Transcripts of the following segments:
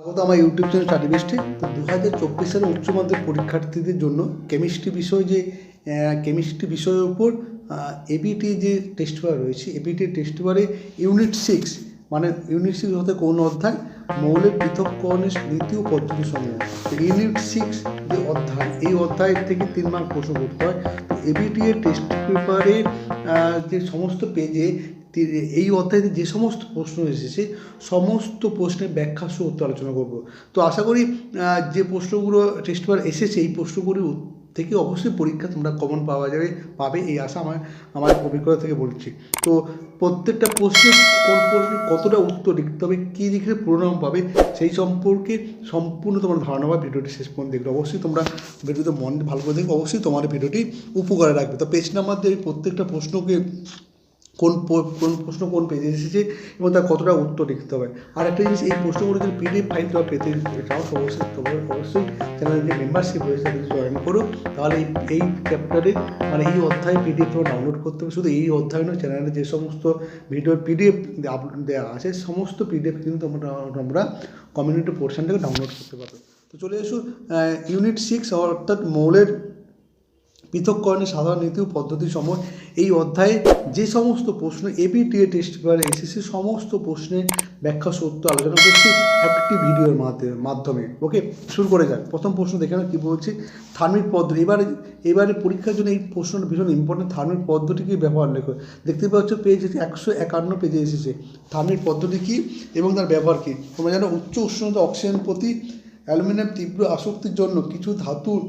স্বাগত আমার YouTube channel study বেস্টে তো দু হাজার চব্বিশ সালে উচ্চ মাধ্যমিক পরীক্ষার্থীদের জন্য কেমিস্ট্রি বিষয় যে কেমিস্ট্রি বিষয়ের উপর এবিটি যে টেস্ট পেপার রয়েছে এবিটি টেস্ট পেপারে ইউনিট সিক্স মানে ইউনিট সিক্স হতে কোন অধ্যায়? মৌলের পৃথককরণের নীতি ও পদ্ধতি সমূহ। ইউনিট সিক্স যে অধ্যায়, এই অধ্যায় থেকে তিন মার্ক প্রশ্ন করতে হয়। তো এবিটি এর টেস্ট পেপারে যে সমস্ত পেজে এই অধ্যায়ে যে সমস্ত প্রশ্ন এসেছে, সমস্ত প্রশ্নের ব্যাখ্যা সহ উত্তর আলোচনা করব। তো আশা করি যে প্রশ্নগুলো টেস্ট পেপার এসেছে, এই প্রশ্নগুলির উত- থেকে অবশ্যই পরীক্ষা তোমরা কমন পাওয়া যাবে, পাবে, এই আশা আমার আমার অভিজ্ঞতা থেকে বলছি। তো প্রত্যেকটা প্রশ্নে কোন প্রশ্নে কতটা উত্তর লিখতে হবে, কী লিখলে পুরোনাম পাবে, সেই সম্পর্কে সম্পূর্ণ তোমার ধারণা বা ভিডিওটি শেষ পর্যন্ত দেখবে। অবশ্যই তোমরা ভিডিওতে মন ভালো করে দেখবে, অবশ্যই তোমার ভিডিওটি উপকারে রাখবে। তো পেজ নাম্বার দিয়ে প্রত্যেকটা প্রশ্নকে কোন কোন প্রশ্ন কোন পেজে এসেছে এবং তার কতটা উত্তর লিখতে হবে। আর একটা জিনিস, এই প্রশ্নগুলো যদি পিডিএফ ফাইল তোমরা পেতে তো অবশ্যই, তোমরা অবশ্যই চ্যানেলের যে মেম্বারশিপ রয়েছে তাদের জয়েন করো। তাহলে এই চ্যাপ্টারে মানে এই অধ্যায় পিডিএফ তোমরা ডাউনলোড করতে হবে। শুধু এই অধ্যায় নয় চ্যানেলে যে সমস্ত ভিডিওর পিডিএফ আপলোড দেওয়া আছে, সমস্ত পিডিএফ কিন্তু তোমরা তোমরা কমিউনিটি পোর্শন থেকে ডাউনলোড করতে পারো তো চলে এসো ইউনিট সিক্স অর্থাৎ মৌলের পৃথককরণের সাধারণ নীতি ও পদ্ধতি সময় এই অধ্যায়ে যে সমস্ত প্রশ্ন এবিটিএ টেস্ট পেপারে এসেছে, সমস্ত প্রশ্নের ব্যাখ্যা সত্য আলোচনা করছি একটি ভিডিওর মাধ্যমে ওকে শুরু করে যাক। প্রথম প্রশ্ন দেখে নাও কী বলছি। থার্মিক পদ্ধতি এবারে এবারে পরীক্ষার জন্য এই প্রশ্নটা ভীষণ ইম্পর্টেন্ট থার্মিক পদ্ধতি কি ব্যবহার লেখো? দেখতে পাচ্ছ পেজ একশো একান্ন পেজে এসেছে। থার্মিক পদ্ধতি কী এবং তার ব্যবহার কী? তোমরা জানো, উচ্চ উষ্ণতা অক্সিজেন প্রতি অ্যালুমিনিয়াম তীব্র আসক্তির জন্য কিছু ধাতুর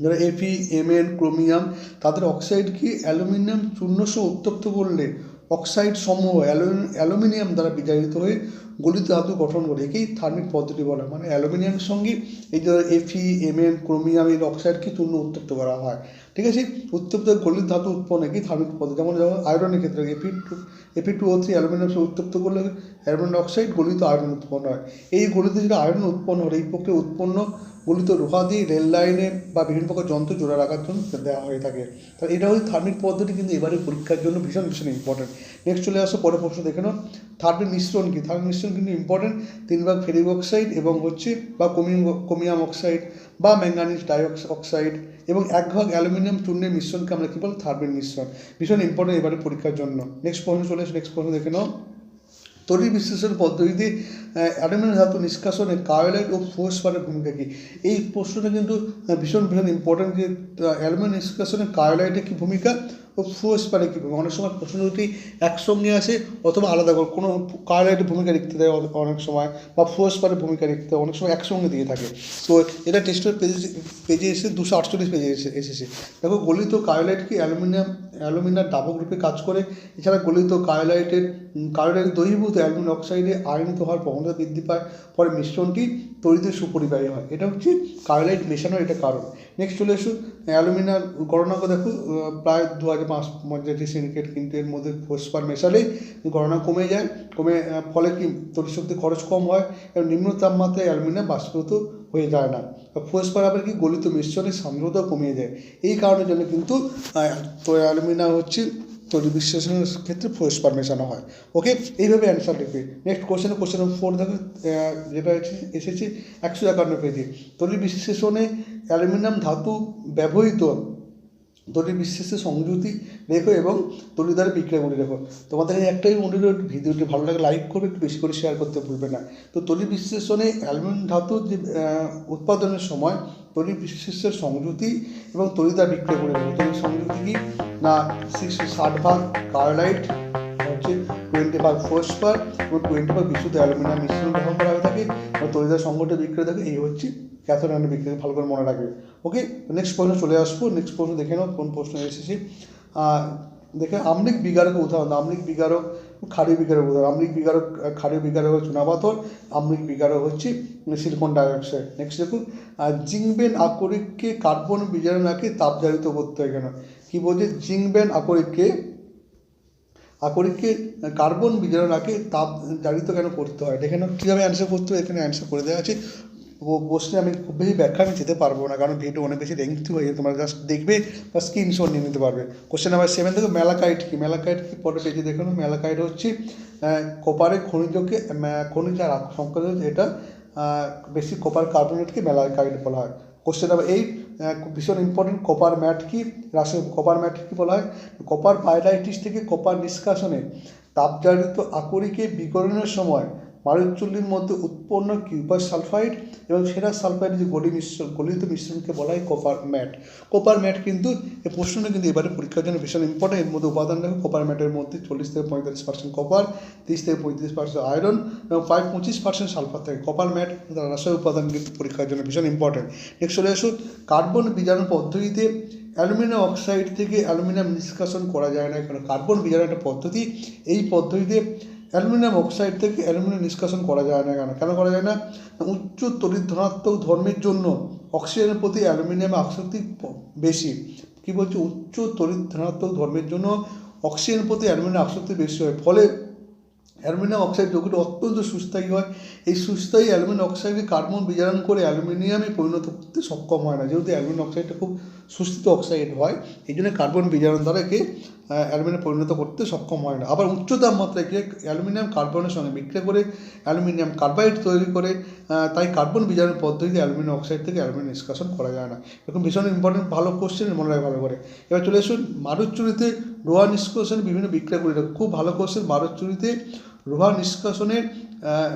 যারা এফি এমএন ক্রোমিয়াম তাদের অক্সাইডকে অ্যালুমিনিয়াম চূর্ণসহ উত্তপ্ত করলে অক্সাইড সমূহ অ্যালু- অ্যালুমিনিয়াম দ্বারা বিজারিত হয়ে গলিত ধাতু গঠন করে। একেই থার্মিক পদ্ধতি বলা। মানে অ্যালুমিনিয়ামের সঙ্গে এই যে এফি এমএন ক্রোমিয়াম এই অক্সাইডকে চূর্ণ উত্তপ্ত করা হয়। ঠিক আছে? উত্তপ্ত গলিত ধাতু উৎপন্ন একেই থার্মিক পদ্ধতি। যেমন যেমন আয়রনের ক্ষেত্রে F e two F e two O three aluminium সহ উত্তপ্ত করলে অ্যালুমিনিয়াম অক্সাইড গলিত আয়রন উৎপন্ন হয়। এই গলিত যেটা আয়রন উৎপন্ন হয়, এই প্রক্রিয়া উৎপন্ন গলিত লোহা দিয়ে রেল লাইনে বা বিভিন্ন প্রকার যন্ত্র জোড়া রাখার জন্য দেওয়া হয়ে থাকে। তো এটা হচ্ছে থার্মিক পদ্ধতি, কিন্তু এবারে পরীক্ষার জন্য ভীষণ ভীষণ ইম্পর্টেন্ট নেক্সট চলে আসো, পরের প্রশ্ন দেখে নাও। থার্মিক মিশ্রণ কি? থার্মিক মিশ্রণ কিন্তু ইম্পর্টেন্ট তিন ভাগ ফেরিক অক্সাইড এবং হচ্ছে বা কোমিয়াম কোমিয়াম অক্সাইড বা ম্যাঙ্গানিজ ডাই অক্সাইড এবং এক ভাগ অ্যালুমিনিয়াম চূর্ণের মিশ্রণকে আমরা কী বল? থার্মিক মিশ্রণ। ভীষণ ইম্পর্টেন্ট এবারে পরীক্ষার জন্য। নেক্সট প্রশ্ন চলে আসো নেক্সট প্রশ্ন দেখে নাও। তড়িৎ বিশ্লেষণ পদ্ধতিতে অ্যালুমিনিয়াম ধাতু নিষ্কাশনে কায়োলাইট ও ফোসফারের ভূমিকা কী? এই প্রশ্নটা কিন্তু ভীষণ ভীষণ ইম্পর্টেন্ট যে অ্যালুমিনিয়াম নিষ্কাশনে কায়োলাইটের কী ভূমিকা ও ফোসফারের কী ভূমিকা? অনেক সময় প্রশ্ন দুটি একসঙ্গে আসে অথবা আলাদা করে। কোনো কায়োলাইটের ভূমিকা লিখতে দেয় অনেক সময় বা ফোসফারের ভূমিকা লিখতে অনেক সময় একসঙ্গে দিয়ে থাকে। তো এটা টেস্টের পেজে পেজে এসে দুশো আটচল্লিশ পেজে এসে, এসেছে। দেখো, গলিত কায়োলাইট কি অ্যালুমিনিয়াম অ্যালুমিনিয়াম দাবক রূপে কাজ করে? এছাড়া গলিত কায়োলাইটের কায়োলাইটের দহিভূত অ্যালুমিনিয়াম অক্সাইডে আয়নিত হওয়ার প্রবণতা বৃদ্ধি পায়, ফলে মিশ্রণটি তড়িতে সুপরিবাহী হয়। এটা হচ্ছে কায়োলাইট মেশানোর এটা কারণ। নেক্সট চলে এসো অ্যালুমিনিয়াম গণনা করে দেখো প্রায় দু হাজার পাঁচ পঞ্চাশটি সিন্ডিকেট কিন্তু এর মধ্যে ফোসফার মেশালে গণনা কমে যায়। কমে ফলে কি? তড়িৎ শক্তি খরচ কম হয় এবং নিম্ন তাপমাত্রায় অ্যালুমিনিয়াম বাষ্পীভূত হয়ে যায় না। ফোসফার আবার কি? গলিত মিশ্রণের সান্দ্রতা কমিয়ে যায় এই কারণের জন্য কিন্তু তো অ্যালুমিনিয়াম হচ্ছে তৈরি বিশ্লেষণের ক্ষেত্রে ফোসফার মেশানো হয়। ওকে এইভাবে অ্যান্সার লিখবে। নেক্সট কোশ্চেনে কোশ্চেন ফোর দেখো যেটা এসে- এসেছে, একশো একান্ন পেজে। তৈরি বিশ্লেষণে অ্যালুমিনিয়াম ধাতু ব্যবহৃত তৈরি বিশ্লেষে সংযুতি রেখো এবং দ্বারা বিক্রয়গুলি রেখো। তোমাদের একটাই অনুরোধ, ভিডিওটি ভালো লাগে লাইক করবে, একটু বেশি করে শেয়ার করতে ভুলবে না। তো তৈরি বিশ্লেষণে অ্যালুমিনিয়াম ধাতু, যে উৎপাদনের সময় তৈরি বিশ্লেষের সংযুতি এবং তৈরি দ্বারা বিক্রয় করে রেখো। তৈরি সংযুতি কি? না সিক্সটি ষাট ভাগ কার্লাইট হচ্ছে টোয়েন্টি ভাগ ফোসফার এবং টোয়েন্টি ভাগ বিশুদ্ধ অ্যালুমিনিয়াম মিশ্রণ গ্রহণ করা হয়ে থাকে। তৈরিদার সংগঠন বিক্রয় থাকে এই হচ্ছে ক্যাথোড বিক্রয় ভালো করে মনে রাখবে। ওকে নেক্সট প্রশ্ন চলে আসব। নেক্সট প্রশ্ন দেখে নাও কোন প্রশ্ন এসেছে। দেখে আমলিক বিগারকের উদাহরণ। আমলিক বিগারক ক্ষারীয় বিগারক উদাহরণ। আমলিক বিগারক আহ, ক্ষারীয় বিগারক হচ্ছে চুনাপাথর আমলিক বিগারক হচ্ছে সিলিকন ডাইঅক্সাইড নেক্সট দেখুন জিংবেন আকরিককে কার্বন বিজারণাকে তাপজারিত করতে হয় কেন? কী বলছে? জিংবেন আকরিককে আকরিককে কার্বন বিজারণাকে তাপ জারিত কেন করতে হয়? দেখে নাও কীভাবে অ্যান্সার করতে হয়? এখানে অ্যান্সার করে দেওয়া আছে। বসলে আমি খুব বেশি ব্যাখ্যা আমি যেতে পারব না, কারণ ভিডিও অনেক বেশি লেংথি হয়ে তোমরা জাস্ট দেখবে বা স্ক্রিনশট নিয়ে নিতে পারবে। কোশ্চেন নাম্বার সেভেন থেকে মেলাকাইট কি? মেলাকাইট কি পরে পেজে দেখুন মেলাকাইট হচ্ছে কপারের খনিজকে খনিজ আর সংখ্যা এটা বেশি কপার কার্বনেটকে ম্যালাইকাইড বলা হয়। কোশ্চেন নাম্বার এইট ভীষণ ইম্পর্টেন্ট কপার ম্যাট কি? রাসায়নিক কপার ম্যাট কি বলা হয়? কপার পাইরাইটিস থেকে কপার নিষ্কাশনে তাপজারিত আকরিকে বিকরণের সময় মারুচুল্লির মধ্যে উৎপন্ন কিউপার সালফাইড এবং সেরা সালফাইড যে গলি মিশ্রণ, গলিত মিশ্রণকে বলা হয় কপার ম্যাট কপার ম্যাট কিন্তু এই প্রশ্নটা কিন্তু এবারে পরীক্ষার জন্য ভীষণ ইম্পর্টেন্ট এর মধ্যে উপাদান দেখো কপার ম্যাটের মধ্যে চল্লিশ থেকে পঁয়তাল্লিশ পার্সেন্ট কপার তিরিশ থেকে পঁয়ত্রিশ পার্সেন্ট আয়রন এবং ফাইভ পঁচিশ পার্সেন্ট সালফার থাকে। কপার ম্যাট রাসায়নিক উপাদান কিন্তু পরীক্ষার জন্য ভীষণ ইম্পর্টেন্ট নেক্সট চলে আসুন কার্বন বীজাণু পদ্ধতিতে অ্যালুমিনিয়াম অক্সাইড থেকে অ্যালুমিনিয়াম নিষ্কাশন করা যায় না কারণ কার্বন বীজাণু একটা পদ্ধতি। এই পদ্ধতিতে অ্যালুমিনিয়াম অক্সাইড থেকে অ্যালুমিনিয়াম নিষ্কাশন করা যায় না কেন? কেন করা যায় না? উচ্চ তড়িৎ ধনাত্মক ধর্মের জন্য অক্সিজেনের প্রতি অ্যালুমিনিয়ামের আসক্তি বেশি। কী বলছে? উচ্চ তড়িৎ ধনাত্মক ধর্মের জন্য অক্সিজেনের প্রতি অ্যালুমিনিয়াম আসক্তি বেশি হয়। ফলে অ্যালুমিনিয়াম অক্সাইড যৌগটি অত্যন্ত সুস্থায়ী হয়। এই সুস্থায়ী অ্যালুমিনিয়াম অক্সাইডকে কার্বন বিজারণ করে অ্যালুমিনিয়ামে পরিণত করতে সক্ষম হয় না। যেহেতু অ্যালুমিনিয়াম অক্সাইডটা খুব সুস্থিত অক্সাইড হয়, এই জন্য কার্বন বিজারণ দ্বারা একে অ্যালুমিনিয়াম পরিণত করতে সক্ষম হয় না। আবার উচ্চ তাপমাত্রায় গিয়ে অ্যালুমিনিয়াম কার্বনের সঙ্গে বিক্রিয়া করে অ্যালুমিনিয়াম কার্বাইড তৈরি করে তাই কার্বন বিজারণ পদ্ধতিতে অ্যালুমিনিয়াম অক্সাইড থেকে অ্যালুমিনিয়াম নিষ্কাশন করা যায় না। এরকম ভীষণ ইম্পর্টেন্ট ভালো কোশ্চেন মনে রাখা ভালো করে। এবার চলে আসুন মারুচুরিতে রোয়া নিষ্কাশন বিভিন্ন বিক্রিয়া করে খুব ভালো কোশ্চেন মারুচুরিতে লোহা নিষ্কাশনের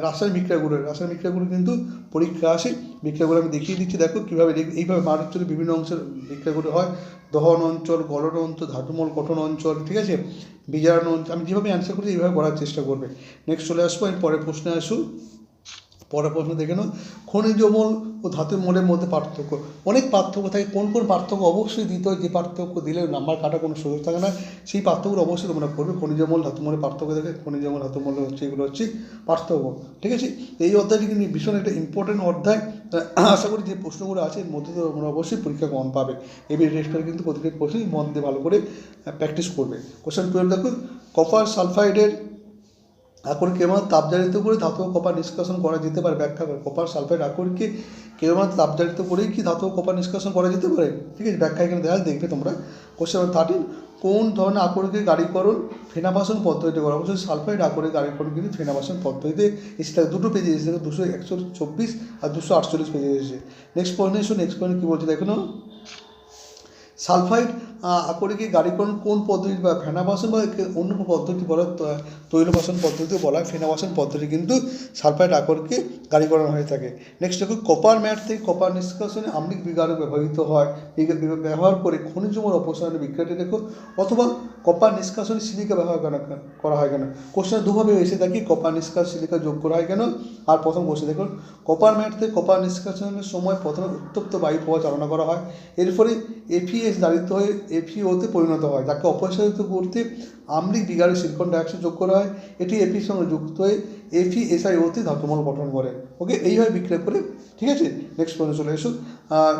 রাসায়নিক বিক্রিয়াগুলো রাসায়নিক বিক্রিয়াগুলো কিন্তু পরীক্ষা আসে। বিক্রিয়াগুলো আমি দেখিয়ে দিচ্ছি, দেখো কীভাবে এইভাবে অঞ্চলে বিভিন্ন অংশের বিক্রিয়াগুলো হয়। দহন অঞ্চল, গলন অঞ্চল, ধাতুমল গঠন অঞ্চল, ঠিক আছে? বিজারণ অঞ্চল, আমি যেভাবে অ্যান্সার করি এইভাবে করার চেষ্টা করবে। নেক্সট চলে আসব আমি পরের প্রশ্নে আসুন পরের প্রশ্ন দেখে নাও খনিজ মূল ও ধাতু মূলের মধ্যে পার্থক্য। অনেক পার্থক্য থাকে। কোন কোন পার্থক্য অবশ্যই দিতে হয়? যে পার্থক্য দিলে নাম্বার কাটা কোনো সুযোগ থাকে না। সেই পার্থক্যগুলো অবশ্যই তোমরা করবে। খনিজ মূল ধাতু মূলের পার্থক্য দেখে। খনিজ মূল ধাতু মূল হচ্ছে এগুলো হচ্ছে পার্থক্য। ঠিক আছে? এই অধ্যায়টি কিন্তু ভীষণ একটা ইম্পর্টেন্ট অধ্যায়। আশা করি যে প্রশ্নগুলো আছে, এর মধ্যে তো তোমরা অবশ্যই পরীক্ষা কম পাবে। এবি রেস্ট করে কিন্তু প্রতিটি প্রশ্নই মন দিয়ে ভালো করে প্র্যাকটিস করবে। কোশ্চেন টুয়েলভ দেখো। কপার সালফাইডের আকরিক কেবলমাত্র তাপজারিত করে ধাতব কপার নিষ্কাশন করা যেতে পারে ব্যাখ্যা করে। কপার সালফাইড আকরিককে কেবলমাত্র তাপজারিত করেই কি ধাতব কপার নিষ্কাশন করা যেতে পারে? ঠিক আছে ব্যাখ্যা এখানে আছে, দেখবে তোমরা। কোশ্চেন নাম্বার থার্টিন কোন ধরনের আকরিকের গাড়িকরণ ফেনাবাসন পদ্ধতিতে করা অবশ্যই সালফাইড আকরিক গাড়িকরণ কিন্তু ফেনাবাসন পদ্ধতিতে এসে দুটো পেজে এসেছে দুশো একশো চব্বিশ আর দুশো আটচল্লিশ পেজে এসেছে। নেক্সট পয়েন্ট এসো নেক্সট পয়েন্ট কী বলছে দেখো সালফাইড আকরিকে গাড়িকরণ কোন পদ্ধতি বা ফেনাবাসন বা অন্য পদ্ধতি বলা তৈল বাসন তৈলবাসন পদ্ধতি বলা হয়। ফেনাবাসন পদ্ধতি কিন্তু সালফাইড আকরকে গাড়িকরণ হয়ে থাকে। নেক্সট দেখুন কপার ম্যাট থেকে কপার নিষ্কাশনে আম্লিক বিগারক ব্যবহৃত হয়। ব্যবহার করে খনিজমূল অপসারণের বিক্রিয়াটি দেখো। অথবা কপার নিষ্কাশন সিলিকা ব্যবহার কেন করা হয় কেন? কোশ্চেন দুভাবে এসে থাকি কপার নিষ্কাশ সিলিকা যোগ করা হয় কেন? আর প্রথম কোশ্চেন দেখুন। কপার ম্যাটতে কপার নিষ্কাশনের সময় প্রথমে উত্তপ্ত বায়ু প্রবাহ চালনা করা হয়। এর ফলে এফিএস দারিত হয়ে এফিওতে পরিণত হয়, যাকে অপসারিত করতে আম্লিক বিগারে সিলিকন ডাইঅক্সাইড যোগ করা হয়। এটি এপির সঙ্গে যুক্ত হয়ে এফিএসআইওতে ধাতুমল গঠন করে। ওকে এইভাবে বিক্রিয়া করে, ঠিক আছে? নেক্সট পয়েন্টে চলে এসো।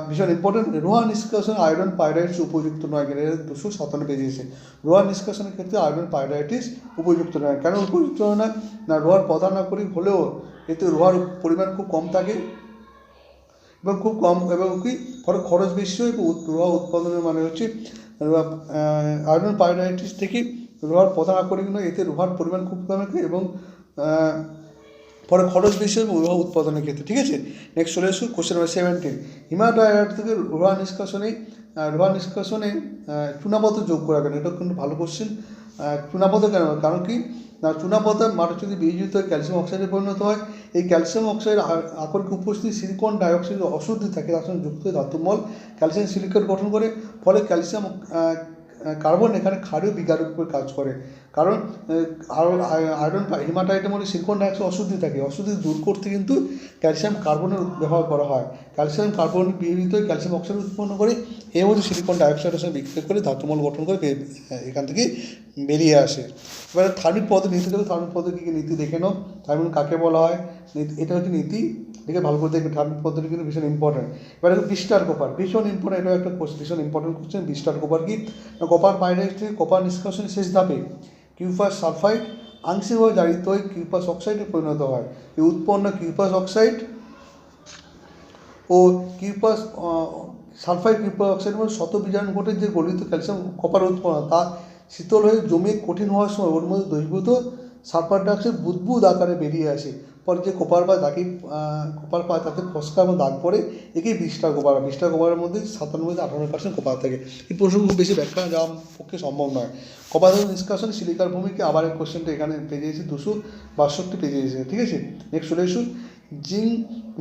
ভীষণ ইম্পর্টেন্ট রোহা নিষ্কাশন আয়রন পাইরাইটস উপযুক্ত নয় কেন দুশো সাতান্ন পেজে এসে। রোহা নিষ্কাশনের ক্ষেত্রে আয়রন পাইরাইটিস উপযুক্ত নয়। কেন উপযুক্ত হয় না রোহার নাগরিক হলেও এতে রোহার পরিমাণ খুব কম থাকে এবং খুব কম এবং কি খরচ বেশি হয় রোহা উৎপাদনের মানে হচ্ছে আয়রন পাইরাইটিস থেকে রোহার প্রধান আকরিক নয়, এতে রোহার পরিমাণ খুব কম থাকে এবং ফলে খরচ বেশি হবে রোহা উৎপাদনের ক্ষেত্রে, ঠিক আছে? নেক্সট চলে আসুন কোশ্চেন নাম্বার সেভেন্টিন হিমালয়ার থেকে রোহা নিষ্কাশনে রোহা নিষ্কাশনে চুনাপথ যোগ করা কেন? এটা কিন্তু ভালো কোশ্চেন চুনাপথ কেন? কারণ কি? না, চুনাপথের মাটি যদি বিয়োজিত হয়, ক্যালসিয়াম অক্সাইডে পরিণত হয়। এই ক্যালসিয়াম অক্সাইড আকরিক উপস্থিত সিলিকন ডাইঅক্সাইড অশুদ্ধি থাকে, তার সঙ্গে যুক্ত ধাতুমল ক্যালসিয়াম সিলিকেট গঠন করে, ফলে ক্যালসিয়াম কার্বন এখানে বিকারের উপর কাজ করে। কারণ আয়রন হিমাটাইটের মধ্যে সিলিকন ডাইঅক্সাইড অশুদ্ধি থাকে। অশুদ্ধি দূর করতে কিন্তু ক্যালসিয়াম কার্বনের ব্যবহার করা হয়। ক্যালসিয়াম কার্বন হয়ে ক্যালসিয়াম অক্সাইড উৎপন্ন করে এর মধ্যে সিলিকন ডাইঅক্সাইডের সঙ্গে বিক্রিয়া করে ধাতুমল গঠন করে এখান থেকে বেরিয়ে আসে। এবারে থার্মিক পদ্ধতি নীতি থার্মিক পদ্ধতি কী কী নীতি দেখে নাও। থার্মিক কাকে বলা হয়? নীতি- এটা হচ্ছে নীতি দেখে ভালো করে দেখবে থার্মিক পদ্ধতি কিন্তু ভীষণ ইম্পর্টেন্ট এবারে দেখো বিস্টার কোপার, ভীষণ ইম্পর্টেন্ট এটা একটা ভীষণ ইম্পর্টেন্ট কোশ্চেন বিস্টার কোপার কি? কপার পাইরাইট থেকে কপার নিষ্কাশন শেষ ধাপে। কিউপাস সালফাইড আংশিকভাবে জারিত হয়ে কিউপাস অক্সাইডে পরিণত হয়। এই উৎপন্ন কিউপাস অক্সাইড ও কিউপাস সালফাইড কিউপাস অক্সাইড মধ্যে শত বীজাণু ঘটে যে গলিত ক্যালসিয়াম কপার উৎপন্ন, তা শীতল হয়ে জমে কঠিন হওয়ার সময় ওর মধ্যে দ্রবীভূত সালফার ডাইঅক্সাইড বুদবুদ আকারে বেরিয়ে আসে। পরে যে কোপার পায় তাকেই কোপার পায় তাতে ফসকা এবং দাগ পড়ে, একেই বিশটা কোপার বিশটা কোপারের মধ্যে সাতান্ন থেকে আঠান্ন পার্সেন্ট কোপার থাকে। এই প্রশ্ন খুব বেশি ব্যাখ্যা দেওয়া পক্ষে সম্ভব নয়। কপার নিষ্কাশন সিলিকার ভূমিকে আবার এই কোশ্চেনটা এখানে পেয়ে দিয়েছে দুশো বাষট্টি পেয়ে দিয়েছে ঠিক আছে? নেক্সট চলে এসুন জিঙ্ক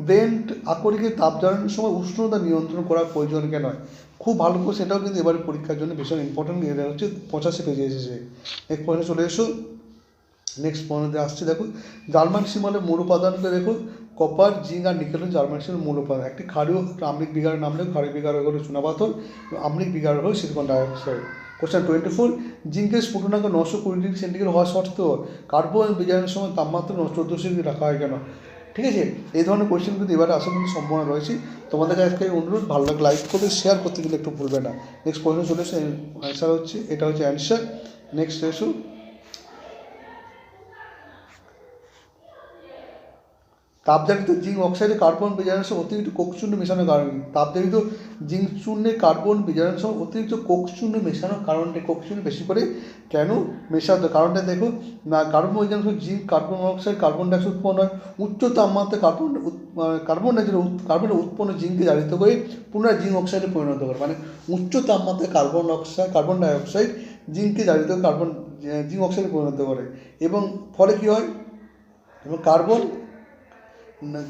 ব্রেন্ট আকরিকের তাপ সময় উষ্ণতা নিয়ন্ত্রণ করার প্রয়োজন কেন হয়? খুব ভালো করে সেটাও কিন্তু এবারে পরীক্ষার জন্য ভীষণ ইম্পর্টেন্ট এটা হচ্ছে পঁচাশি পেজে এসেছে। নেক্সট পয়েন্টে চলে এসো নেক্সট পয়েন্টে আসছে দেখো জার্মান সিমালের মূল উপাদানকে দেখো কপার জিঙ্ক আর নিকেল জার্মান সিমের মূল উপাদান। একটি ক্ষারীয় আম্লিক বিঘার নাম লেখো, ক্ষারীয় বিঘার হলো চুনাপাথর আম্লিক বিঘার হলো silicon dioxide question twenty four জিঙ্কের স্ফুটনাঙ্ক নশো কুড়ি ডিগ্রি সেন্টিগ্রেড হওয়া সত্ত্বেও কার্বন বিজারণের সময় তাপমাত্রা নশো চোদ্দোশো ডিগ্রি রাখা হয় কেন? ঠিক আছে? এই ধরনের কোয়েশ্চেন কিন্তু এবারে আসার কিন্তু সম্ভাবনা রয়েছে। তোমাদের কাছে অনুরোধ, ভালো লাগলে লাইক করবে শেয়ার করতে গেলে একটু ভুলবে না। নেক্সট কোয়েশ্চেন চলে এসে অ্যান্সার হচ্ছে, এটা হচ্ছে অ্যান্সার নেক্সট এসো। তাপজালিত জিঙ্ক অক্সাইডে কার্বন বিজারণের সময় অতিরিক্ত কোকচূর্ণ মেশানোর কারণ কি? তাপজালিত জিঙ্ক চূর্ণে কার্বন বিজারণের সময় অতিরিক্ত কোকচূর্ণ মেশানোর কারণটা কোকচূর্ণ বেশি করে কেন মেশাতে কারণটা দেখো না কার্বন বিজারণের সময় zinc carbon monoxide carbon dioxide উৎপন্ন হয়। উচ্চ তাপমাত্রায় কার্বন আহ, কার্বন ডাইঅক্সাইড কার্বনের উৎপন্ন জিঙ্ককে জারিত করে পুনরায় জিঙ্ক অক্সাইডে পরিণত করে। মানে উচ্চ তাপমাত্রায় কার্বন অক্সাইড কার্বন ডাইঅক্সাইড জিঙ্ককে জারিত করে কার্বন জিঙ্ক অক্সাইডে পরিণত করে। এবং ফলে কী হয়? এবং কার্বন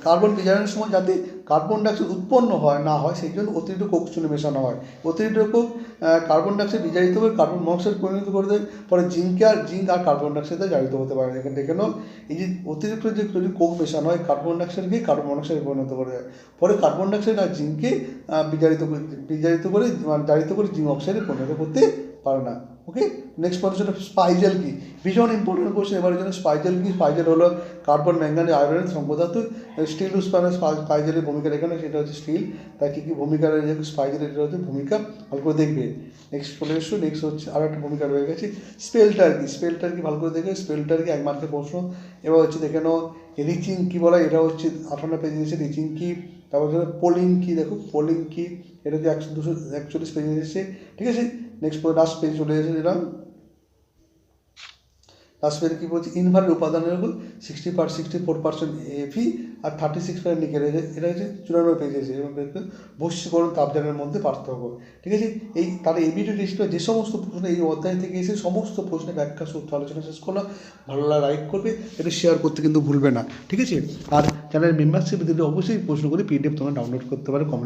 কার্বন বিজারণের সময় যাতে কার্বন ডাইঅক্সাইড উৎপন্ন হয়, না হয়, সেই জন্য অতিরিক্ত কোক চুনে মেশানো হয়। অতিরিক্ত কোক কার্বন ডাইঅক্সাইড বিজারিত করে কার্বন মনোক্সাইড পরিণত করে দেয় পরে জিঙ্কে আর জিঙ্ক আর কার্বন ডাইঅক্সাইডে জারিত হতে পারে। এখানে দেখে নাও, এই যে অতিরিক্ত যে যদি কোক মেশানো হয় কার্বন ডাইঅক্সাইডকে কার্বন মনোক্সাইডে পরিণত করে দেয়। পরে কার্বন ডাইঅক্সাইড আর জিঙ্ককে বিজারিত বিজারিত করে, জারিত করে জিঙ্ক অক্সাইডে পরিণত করতে পারে না। ওকে নেক্সট পয়েন্ট হচ্ছে স্পাইজেল কি ভীষণ ইম্পর্টেন্ট কোশ্চেন এবারের জন্য স্পাইজেল কি? স্পাইজেল হলো কার্বন ম্যাঙ্গানিজ আয়রন সম্পদার্থ। স্টিল উৎপাদনে স্পাইজেলের ভূমিকা এখানে, সেটা হচ্ছে স্টিল তার কী কী ভূমিকা রয়েছে? স্পাইজেলের এটা হচ্ছে ভূমিকা। ভালো করে দেখবে। নেক্সট চলে এসো। নেক্সট হচ্ছে আরও একটা ভূমিকা রয়ে গেছে। স্পেলটার কি? স্পেলটার কি? ভালো করে দেখবে। স্পেলটার কি? এক মার্কের প্রশ্ন। এবার হচ্ছে দেখে নাও রিচিং কি বলা? এটা হচ্ছে আঠান্ন পেজে এসেছে রিচিং কি? তারপর পোলিং কি? দেখো পোলিং কি? এটা হচ্ছে একশো দুশো একচল্লিশ পেজে এসেছে। ঠিক আছে? নেক্সট পরে লাস্ট পেজ চলে এসেছে যেটা। লাস্ট পেজে কী বলছে? ইনভার্টেড উপাদানের উপর sixty per sixty four percent এফি আর থার্টি সিক্স পার্সেন্ট নিকেল এটা হচ্ছে চুরানব্বই পেজে এসে এবং বৈশ্বিকরণ তাপজানের মধ্যে পার্থক্য। ঠিক আছে? এই তার এবিটি টেস্টে যে সমস্ত প্রশ্ন এই অধ্যায় থেকে এসে সমস্ত প্রশ্নের ব্যাখ্যা, সূত্র, আলোচনা শেষ করলাম। ভালো লাইক করবে, এটা শেয়ার করতে কিন্তু ভুলবে না। ঠিক আছে? আর চ্যানেল মেম্বারশিপ দিলে অবশ্যই প্রশ্নগুলি পিডিএফ তোমরা ডাউনলোড করতে পারো কমেন্ট